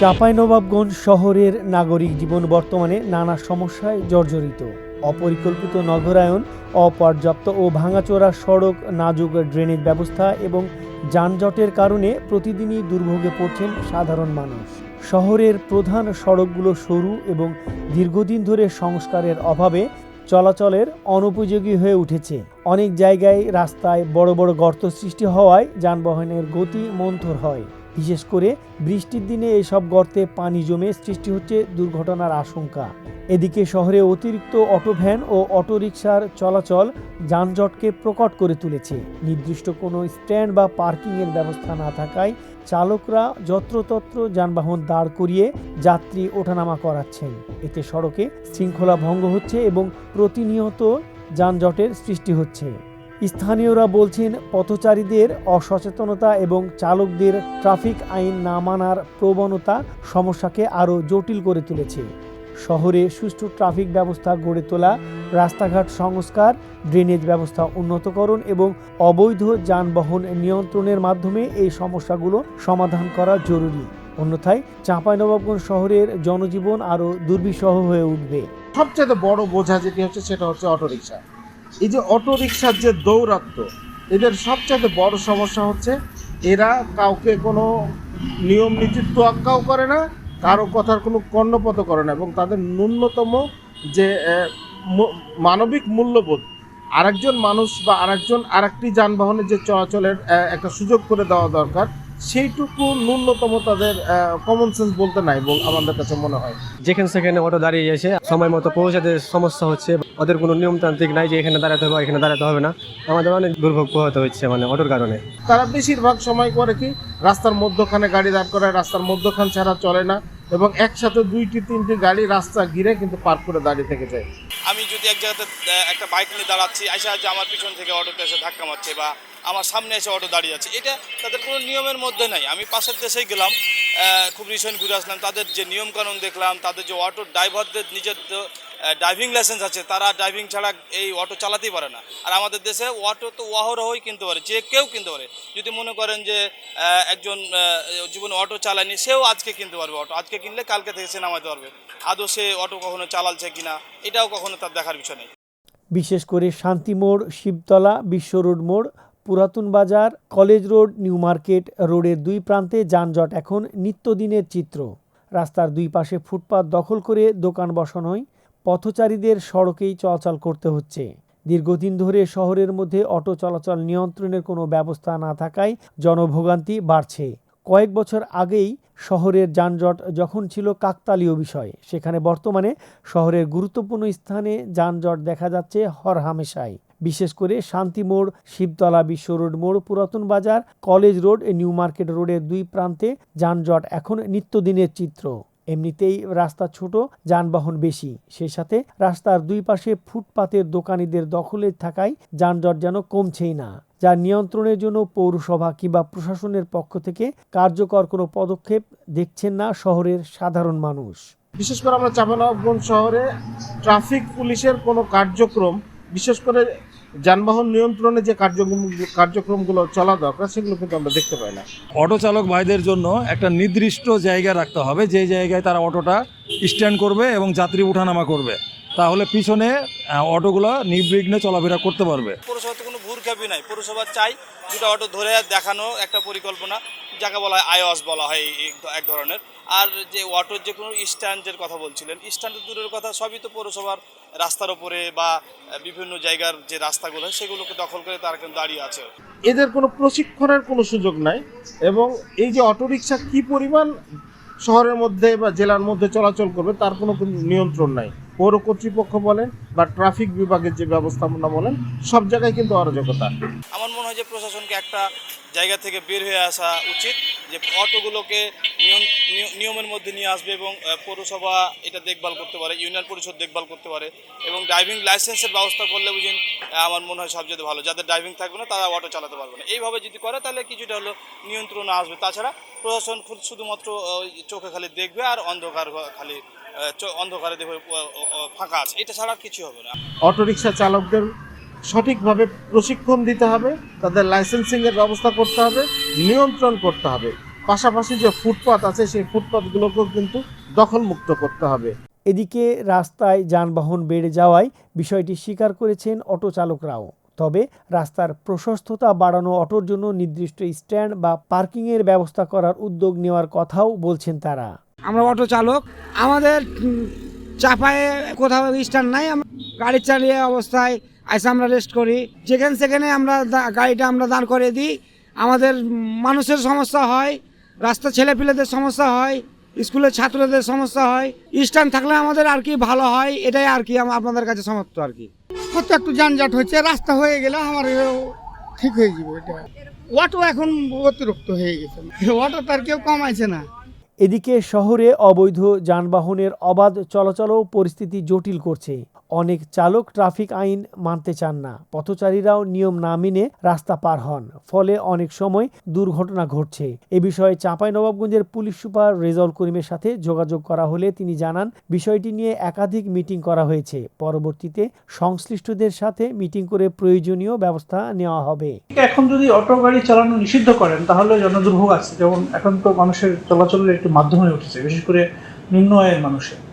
চাঁপাইনবাবগঞ্জ শহরের নাগরিক জীবন বর্তমানে নানা সমস্যায় জর্জরিত। অপরিকল্পিত নগরায়ন, অপর্যাপ্ত ও ভাঙাচোরা সড়ক, নাজুক ড্রেনেজ ব্যবস্থা এবং যানজটের কারণে প্রতিদিনই দুর্ভোগে পড়ছেন সাধারণ মানুষ। শহরের প্রধান সড়কগুলো সরু এবং দীর্ঘদিন ধরে সংস্কারের অভাবে চলাচলের অনুপযোগী হয়ে উঠেছে। অনেক জায়গায় রাস্তায় বড় বড় গর্ত সৃষ্টি হওয়ায় যানবাহনের গতি মন্থর হয়। বিশেষ করে বৃষ্টির দিনে এসব গর্তে পানি জমে সৃষ্টি হচ্ছে দুর্ঘটনার আশঙ্কা। এদিকে শহরে অতিরিক্ত অটো ভ্যান ও অটোরিকশার চলাচল যানজটকে প্রকট করে তুলেছে। নির্দিষ্ট কোনো স্ট্যান্ড বা পার্কিংয়ের ব্যবস্থা না থাকায় চালকরা যত্রতত্র যানবাহন দাঁড় করিয়ে যাত্রী ওঠানামা করাচ্ছেন। এতে সড়কে শৃঙ্খলা ভঙ্গ হচ্ছে এবং প্রতিনিয়ত যানজটের সৃষ্টি হচ্ছে। স্থানীয়রা বলছেন, পথচারীদের অসচেতনতা এবং চালকদের ট্রাফিক আইন না মানার প্রবণতা সমস্যাকে আরও জটিল করে তুলেছে। শহরে সুষ্ঠু ট্রাফিক ব্যবস্থা গড়ে তোলা, রাস্তাঘাট সংস্কার, ড্রেনেজ ব্যবস্থা উন্নতকরণ এবং অবৈধ যানবাহন নিয়ন্ত্রণের মাধ্যমে এই সমস্যাগুলো সমাধান করা জরুরি। অন্যথায় চাঁপাইনবাবগঞ্জ শহরের জনজীবন আরও দুর্বিষহ হয়ে উঠবে। সবচেয়ে বড় বোঝা যেটি হচ্ছে, সেটা হচ্ছে অটোরিকশা। এই যে অটো রিক্সার যে দৌরাত্ম এদের সবচেয়ে বড় সমস্যা হচ্ছে এরা কাউকে কোনো নিয়ম নীতির তোয়াক্কাও করে না, কারও কথার কোনো কর্ণপত করে না এবং তাদের ন্যূনতম যে মানবিক মূল্যবোধ, আরেকজন মানুষ বা আরেকজন আরেকটি যানবাহনের যে চলাচলের একটা সুযোগ করে দেওয়া দরকার, সেইটুকু ন্যূনতম তাদের কমন সেন্স বলতে নাই বল আমাদের কাছে মনে হয়। যেখানে সেখানে অটো দাঁড়িয়ে এসে সময় মতো পৌঁছাতে সমস্যা হচ্ছে। ওদের কোনো নিয়মতান্ত্রিক নাই যে এখানে দাঁড়াতে হবে এখানে দাঁড়াতে হবে না। আমাদের অনেক দুর্ভোগ পোহাতে হচ্ছে মানে অটোর কারণে। তারা বেশিরভাগ সময় করে কি রাস্তার মধ্যখানে গাড়ি দাঁড় করায় রাস্তার মধ্যখান ছাড়া চলে না এবং একসাথে দুইটি তিনটি গাড়ি রাস্তা ঘিরে কিন্তু পার্ক করে দাঁড়িয়ে থেকে যায়। আমি যদি এক জায়গাতে একটা বাইক নিয়ে দাঁড়াচ্ছি আইসা যে আমার পিছন থেকে অটোতে এসে ধাক্কা মারছে বা আমার সামনে এসে অটো দাঁড়িয়ে আছে এটা তাদের কোনো নিয়মের মধ্যে নাই। আমি পাশের দেশেই গেলাম খুব রিসেন্ট ঘুরে আসলাম তাদের যে নিয়মকানুন দেখলাম তাদের যে অটো ড্রাইভারদের নিজের ড্রাইভিং লাইসেন্স আছে, তারা ড্রাইভিং ছাড়া এই অটো চালাতেই পারে না। আর আমাদের দেশে অটো তো ওয়াহরহই কিনতে পারে, যে কেউ কিনতে পারে। যদি মনে করেন যে একজন জীবনে অটো চালায়নি, সেও আজকে কিনতে পারবে অটো আজকে কিনলে কালকে থেকে সে নামাতে পারবে। আদৌ সে অটো কখনো চালাচ্ছে কিনা, এটাও কখনো তার দেখার বিষয় নেই। বিশেষ করে শান্তি মোড়, শিবতলা, বিশ্ব রোড মোড়, পুরাতন বাজার, কলেজ রোড, নিউ মার্কেট রোডের দুই প্রান্তে যানজট এখন নিত্যদিনের চিত্র। রাস্তার দুই পাশে ফুটপাত দখল করে দোকান বসানোয় পথচারীদের সড়কেই চলাচল করতে হচ্ছে। দীর্ঘদিন ধরে শহরের মধ্যে অটো চলাচল নিয়ন্ত্রণের কোনো ব্যবস্থা না থাকায় জনভোগান্তি বাড়ছে। কয়েক বছর আগেই শহরের যানজট যখন ছিল কাকতালীয় বিষয়, সেখানে বর্তমানে শহরের গুরুত্বপূর্ণ স্থানে যানজট দেখা যাচ্ছে হরহামেশাই বিশেষ করে শান্তি মোড়, শিবতলা বিশ্ব রোড মোড়, পুরাতন বাজার, কলেজ রোড, নিউ মার্কেট রোডের দুই প্রান্তে যানজট এখন নিত্যদিনের চিত্র। এমনিতেই রাস্তা ছোট, যানবাহন বেশি। সেই সাথে রাস্তার দুই পাশে ফুটপাতের দোকানিদের দখলে থাকায় যানজট যেন কমছেই না। যা নিয়ন্ত্রণের জন্য পৌরসভা কিংবা প্রশাসনের পক্ষ থেকে কার্যকর কোনো পদক্ষেপ দেখছেন না শহরের সাধারণ মানুষ। বিশেষ করে আমরা চাপানগঞ্জ শহরে ট্রাফিক পুলিশের কোনো কার্যক্রম, বিশেষ করে যানবাহন নিয়ন্ত্রণে যে কার্যক্রম কার্যক্রমগুলো চলা দরকার সেগুলো কিন্তু আমরা দেখতে পাই না। অটো চালক ভাইদের জন্য একটা নির্দিষ্ট জায়গা রাখতে হবে যে জায়গায় তারা অটোটা স্ট্যান্ড করবে এবং যাত্রী উঠানামা করবে। তাহলে পিছনে অটোগুলো নির্বিঘ্নে চলাফেরা করতে পারবে। পৌরসভা তো কোনো ভুরখ্যাপই নাই। পৌরসভা চাই দুটো অটো ধরে দেখানো একটা পরিকল্পনা যাকে বলা হয় আইওয়াস বলা হয় এই এক ধরনের। আর যে অটোর যে কোনো স্ট্যান্ডের কথা বলছিলেন স্ট্যান্ডের দূরের কথা সবই তো পৌরসভার রাস্তার ওপরে বা বিভিন্ন জায়গার যে রাস্তাগুলো সেগুলোকে দখল করে তারা কিন্তু দাঁড়িয়ে আছে। এদের কোনো প্রশিক্ষণের কোনো সুযোগ নাই এবং এই যে অটোরিকশা কি পরিমাণ শহরের মধ্যে বা জেলার মধ্যে চলাচল করবে তার কোনো নিয়ন্ত্রণ নাই। পৌর কর্তৃপক্ষ বলেন বা ট্রাফিক বিভাগের যে ব্যবস্থাপনা বলেন সব জায়গায় কিন্তু অরাজকতা। আমার মনে হয় যে প্রশাসনকে একটা জায়গা থেকে বের হয়ে আসা উচিত। যে অটোগুলোকে নিয়ম- নিয়মের মধ্যে নিয়ে আসবে এবং পৌরসভা এটা দেখভাল করতে পারে, ইউনিয়ন পরিষদ দেখভাল করতে পারে এবং ড্রাইভিং লাইসেন্সের ব্যবস্থা করলে বুঝুন আমার মনে হয় সবচেয়ে ভালো। যাদের ড্রাইভিং থাকবে না, তারা অটো চালাতে পারবে না। এইভাবে যদি করে, তাহলে কিছুটা হলো নিয়ন্ত্রণ আসবে। তাছাড়া প্রশাসন শুধুমাত্র চোখে খালি দেখবে আর অন্ধকার খালি অন্ধকারে দেখবে ফাঁকা আছে। এটা ছাড়া কিছু হবে না। অটোরিকশা চালকদের সঠিকভাবে প্রশিক্ষণ দিতে হবে তাদের লাইসেন্সিংয়ের ব্যবস্থা করতে হবে নিয়ন্ত্রণ করতে হবে। পাশাপাশি যে ফুটপাত আছে সেই ফুটপাতগুলোকেও কিন্তু দখলমুক্ত করতে হবে। এদিকে রাস্তায় যানবাহন বেড়ে যাওয়ায় বিষয়টি স্বীকার করেছেন অটো চালকরাও। তবে রাস্তার প্রশস্ততা বাড়ানো অটোর জন্য নির্দিষ্ট স্ট্যান্ড বা পার্কিংয়ের ব্যবস্থা করার উদ্যোগ নেওয়ার কথাও বলছেন তারা। আমরা অটো চালক। আমাদের চাপায়ে কোথাও স্ট্যান্ড নাই। আমরা গাড়ি চালিয়ে অবস্থায় এসে আমরা রেস্ট করি। যেখানে সেখানে আমরা দা- গাড়িটা আমরা দাঁড় করে দিই। আমাদের মানুষের সমস্যা হয় রাস্তা ছেলেপিলেদের সমস্যা হয় স্কুলের ছাত্রদের সমস্যা হয়। স্ট্যান্ড থাকলে আমাদের আর কি ভালো হয় এটাই আর কি আপনাদের কাছে সমর্থ আর কি। কত একটু যানজট হচ্ছে রাস্তা হয়ে গেলে আমার ঠিক হয়ে যাবে এটা। অটো এখন অতিরিক্ত হয়ে গেছে। অটো তার কেউ কমাইছে না। এদিকে শহরে অবৈধ যানবাহনের অবাধ চলাচলও পরিস্থিতি জটিল করছে। অনেক চালক ট্রাফিক আইন মানতে চান না। পথচারীরাও নিয়ম না মেনে রাস্তা পার হন। ফলে অনেক সময় দুর্ঘটনা ঘটছে। এ বিষয়ে চাঁপাই নবাবগঞ্জের পুলিশ সুপার রেজাউল করিমের সাথে যোগাযোগ করা হলে তিনি জানান, বিষয়টি নিয়ে একাধিক মিটিং করা হয়েছে। পরবর্তীতে সংশ্লিষ্টদের সাথে মিটিং করে প্রয়োজনীয় ব্যবস্থা নেওয়া হবে। এখন যদি অটো গাড়ি চালানো নিষিদ্ধ করেন, তাহলে জনদুর্ভোগ আছে। যেমন এখন তো মানুষের চলাচলের একটি মাধ্যম হয়ে উঠেছে, বিশেষ করে নিম্ন আয়ের মানুষের।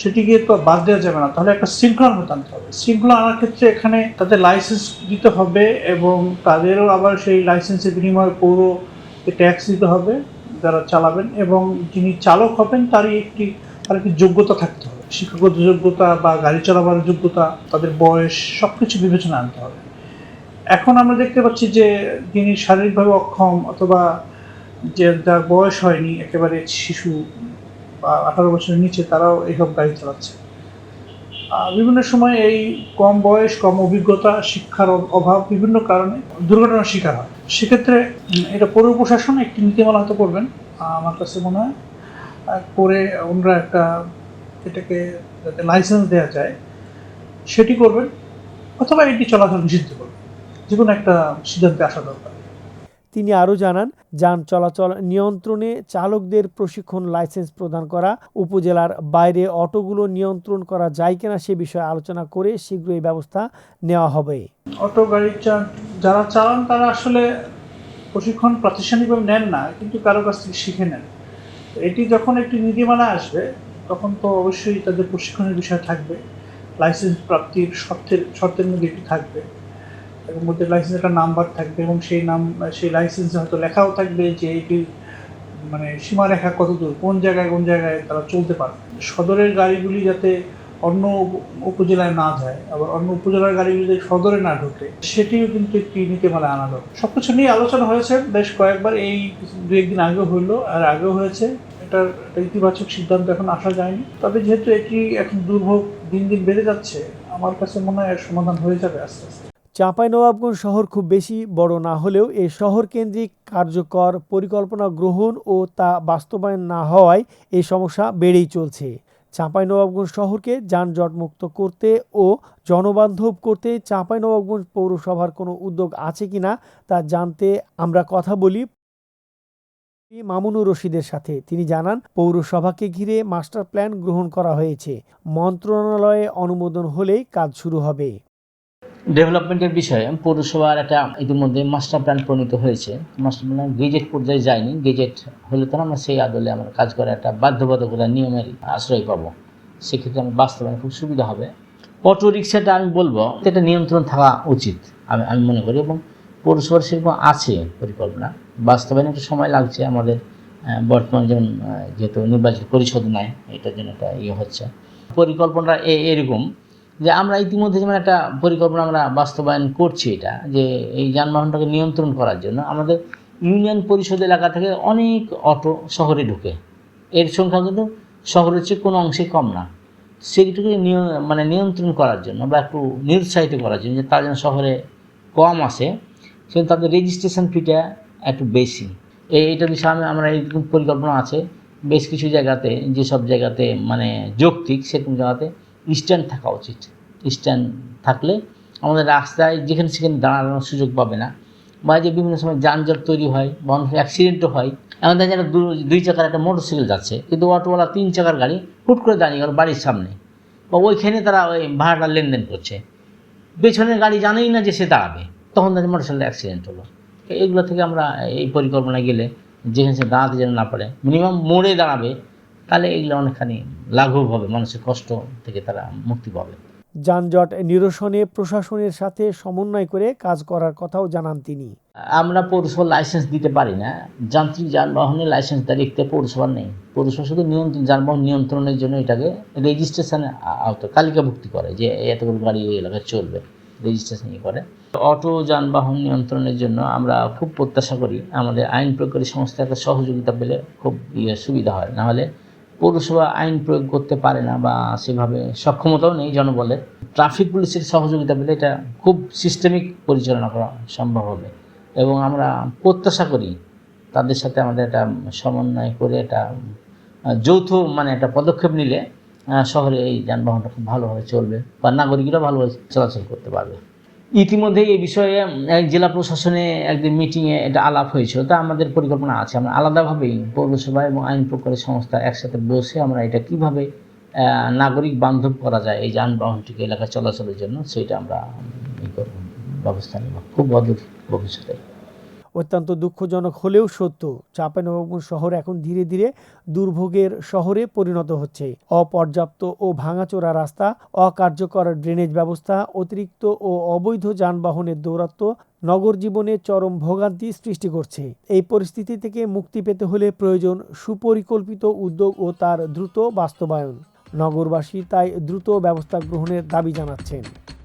সেটিকে তো বাদ দেওয়া যাবে না। তাহলে একটা শৃঙ্খলার মতো আনতে হবে। শৃঙ্খলা আনার ক্ষেত্রে এখানে তাদের লাইসেন্স দিতে হবে এবং তাদেরও আবার সেই লাইসেন্সের বিনিময়ে পৌর ট্যাক্স দিতে হবে যারা চালাবেন এবং যিনি চালক হবেন তারই একটি, তার একটি যোগ্যতা থাকতে হবে। শিক্ষাগত যোগ্যতা বা গাড়ি চালাবার যোগ্যতা, তাদের বয়স সব কিছু বিবেচনা আনতে হবে। এখন আমরা দেখতে পাচ্ছি যে যিনি শারীরিকভাবে অক্ষম অথবা যে যার বয়স হয়নি, একেবারে শিশু বা আঠারো বছরের নিচে তারাও এইসব গাড়ি চালাচ্ছে। বিভিন্ন সময় এই কম বয়স, কম অভিজ্ঞতা, শিক্ষার অভাব বিভিন্ন কারণে দুর্ঘটনার শিকার হয়। সেক্ষেত্রে এটা পৌর প্রশাসন একটি নীতিমালা হয়তো করবেন আমার কাছে মনে হয়। করে ওনারা একটা এটাকে যাতে লাইসেন্স দেওয়া যায়, সেটি করবেন, অথবা এটি চলাচল নিষিদ্ধ করবেন। যে কোনো একটা সিদ্ধান্তে আসা দরকার। তিনি আরও জানান, যান চলাচল নিয়ন্ত্রণে চালকদের প্রশিক্ষণ লাইসেন্স প্রদান করা, উপজেলার বাইরে অটোগুলো নিয়ন্ত্রণ করা যায় কিনা সে বিষয়ে আলোচনা করে শীঘ্রই ব্যবস্থা নেওয়া হবে। অটো গাড়ি যারা চালান তারা আসলে প্রশিক্ষণ প্রাতিষ্ঠানিকভাবে নেন না, কিন্তু কারও কাছ থেকে শিখে নেন। এটি যখন একটি নীতিমালা আসবে, তখন তো অবশ্যই তাদের প্রশিক্ষণের বিষয় থাকবে, লাইসেন্স প্রাপ্তির শর্তের শর্তের মধ্যে এটি থাকবে। এর মধ্যে লাইসেন্সের একটা নাম্বার থাকবে এবং সেই নাম, সেই লাইসেন্সে হয়তো লেখাও থাকবে যে এটি মানে সীমারেখা কত দূর, কোন জায়গায় কোন জায়গায় তারা চলতে পারবে। সদরের গাড়িগুলি যাতে অন্য উপজেলায় না যায়, আবার অন্য উপজেলার গাড়িগুলি যাতে সদরে না ঢোকে, সেটিও কিন্তু একটি নীতিমালা আনা দরকার। সব কিছু নিয়ে আলোচনা হয়েছে, বেশ কয়েকবার এই দু একদিন আগেও হইল আর আগেও হয়েছে। এটার ইতিবাচক সিদ্ধান্ত এখন আসা যায়নি। তবে যেহেতু এটি এখন দুর্ভোগ দিন দিন বেড়ে যাচ্ছে, আমার কাছে মনে হয় সমাধান হয়ে যাবে আস্তে আস্তে। চাঁপাইনবাবগঞ্জ শহর খুব বেশি বড় না হলেও এই শহর কেন্দ্রিক কার্যকর পরিকল্পনা গ্রহণ ও তা বাস্তবায়ন না হওয়ায় এই সমস্যা বেড়েই চলছে। চাঁপাইনবাবগঞ্জ শহরকে যানজট মুক্ত করতে ও জনবান্ধব করতে চাঁপাইনবাবগঞ্জ পৌরসভার কোনো উদ্যোগ আছে কিনা তা জানতে আমরা কথা বলি মামুনুর রশিদের সাথে। তিনি জানান, পৌরসভাকে ঘিরে মাস্টার প্ল্যান গ্রহণ করা হয়েছে। মন্ত্রণালয়ে অনুমোদন হলেই কাজ শুরু হবে। ডেভেলপমেন্টের বিষয়ে পৌরসভার একটা ইতিমধ্যে মাস্টার প্ল্যান প্রণীত হয়েছে। মাস্টার প্ল্যান গেজেট পর্যায়ে যায়নি। গেজেট হলে তো আমরা সেই আদলে আমরা কাজ করার একটা বাধ্যবাধকতা, নিয়মের আশ্রয় পাবো। সেক্ষেত্রে আমার বাস্তবায়ন খুব সুবিধা হবে। অটো রিক্সাটা আমি বলব, এটা নিয়ন্ত্রণ থাকা উচিত, আমি আমি মনে করি। এবং পৌরসভার সেরকম আছে পরিকল্পনা। বাস্তবায়নে একটু সময় লাগছে আমাদের বর্তমান যেমন যেহেতু নির্বাচন পরিষদ নাই, এটার জন্য একটা ইয়ে হচ্ছে। পরিকল্পনাটা এরকম। যে আমরা ইতিমধ্যে যেমন একটা পরিকল্পনা আমরা বাস্তবায়ন করছি এটা, যে এই যানবাহনটাকে নিয়ন্ত্রণ করার জন্য আমাদের ইউনিয়ন পরিষদ এলাকা থেকে অনেক অটো শহরে ঢুকে। এর সংখ্যা কিন্তু শহরের চেয়ে কোনো অংশে কম না। সেটিকে নিয় মানে নিয়ন্ত্রণ করার জন্য বা একটু নিরুৎসাহিত করার জন্য যে তারা যেন শহরে কম আসে, সেজন্য তাদের রেজিস্ট্রেশন ফিটা একটু বেশি। এই এইটা বিষয়ে আমি, আমরা এরকম পরিকল্পনা আছে। বেশ কিছু জায়গাতে, যেসব জায়গাতে মানে যৌক্তিক, সেরকম জায়গাতে স্ট্যান্ড থাকা উচিত। স্ট্যান্ড থাকলে আমাদের রাস্তায় যেখানে সেখানে দাঁড়ানোর সুযোগ পাবে না। বা যে বিভিন্ন সময় যানজট তৈরি হয় বা অ্যাক্সিডেন্টও হয় আমাদের যেন দুই চাকার একটা মোটর সাইকেল যাচ্ছে, কিন্তু অটোওয়ালা তিন চাকার গাড়ি হুট করে দাঁড়িয়ে গেল বাড়ির সামনে। বা ওইখানে তারা ওই ভাড়াটা লেনদেন করছে। পেছনের গাড়ি জানেই না যে সে দাঁড়াবে। তখন তাদের মোটর সাইকেল অ্যাক্সিডেন্ট হলো। এগুলো থেকে আমরা এই পরিকল্পনায় গেলে যেখানে সে দাঁড়াতে যেন না পারে মিনিমাম মোড়ে দাঁড়াবে তাহলে এগুলো অনেকখানি লাঘব হবে মানুষের কষ্ট থেকে তারা মুক্তি পাবে। যানজট নিরসনে প্রশাসনের সাথে সমন্বয় করে কাজ করার কথাও জানান তিনি। আমরা পৌরসভার লাইসেন্স দিতে পারি না। যান্ত্রিক যানবাহনের লাইসেন্স দাঁড়িয়ে পৌরসভার নেই। পৌরসভা শুধু নিয়ন্ত্রণ যানবাহন নিয়ন্ত্রণের জন্য এটাকে রেজিস্ট্রেশনে আওতা তালিকাভুক্তি করে যে এতগুলো গাড়ি এই এলাকায় চলবে। রেজিস্ট্রেশন করে। অটো যানবাহন নিয়ন্ত্রণের জন্য আমরা খুব প্রত্যাশা করি। আমাদের আইন প্রয়োগকারী সংস্থা একটা সহযোগিতা পেলে খুব ইয়ে সুবিধা হয়। নাহলে পৌরসভা আইন প্রয়োগ করতে পারে না বা সেভাবে সক্ষমতাও নেই জনবলের ট্রাফিক পুলিশের সহযোগিতা পেলে এটা খুব সিস্টেমিক পরিচালনা করা সম্ভব হবে। এবং আমরা প্রত্যাশা করি তাদের সাথে আমাদের একটা সমন্বয় করে একটা যৌথ মানে একটা পদক্ষেপ নিলে শহরে এই যানবাহনটা খুব ভালোভাবে চলবে বা নাগরিকরা ভালোভাবে চলাচল করতে পারবে। ইতিমধ্যে এই বিষয়ে জেলা প্রশাসনে একদিন মিটিংয়ে এটা আলাপ হয়েছিল। তা আমাদের পরিকল্পনা আছে। আমরা আলাদাভাবেই পৌরসভা এবং আইন প্রকারের সংস্থা একসাথে বসে আমরা এটা কীভাবে নাগরিক বান্ধব করা যায় এই যানবাহনটিকে এলাকা চলাচলের জন্য, সেটা আমরা ব্যবস্থা নেব। খুব অদূর ভবিষ্যতে অত্যন্ত দুঃখজনক হলেও সত্য, চাঁপাইনবাবগঞ্জ শহর এখন ধীরে ধীরে দুর্ভোগের শহরে পরিণত হচ্ছে। অপর্যাপ্ত ও ভাঙাচোরা রাস্তা, অকার্যকর ড্রেনেজ ব্যবস্থা, অতিরিক্ত ও অবৈধ যানবাহনের দৌরাত্ম্য নগর জীবনে চরম ভোগান্তি সৃষ্টি করছে। এই পরিস্থিতি থেকে মুক্তি পেতে হলে প্রয়োজন সুপরিকল্পিত উদ্যোগ ও তার দ্রুত বাস্তবায়ন। নগরবাসী তাই দ্রুত ব্যবস্থা গ্রহণের দাবি জানাচ্ছেন।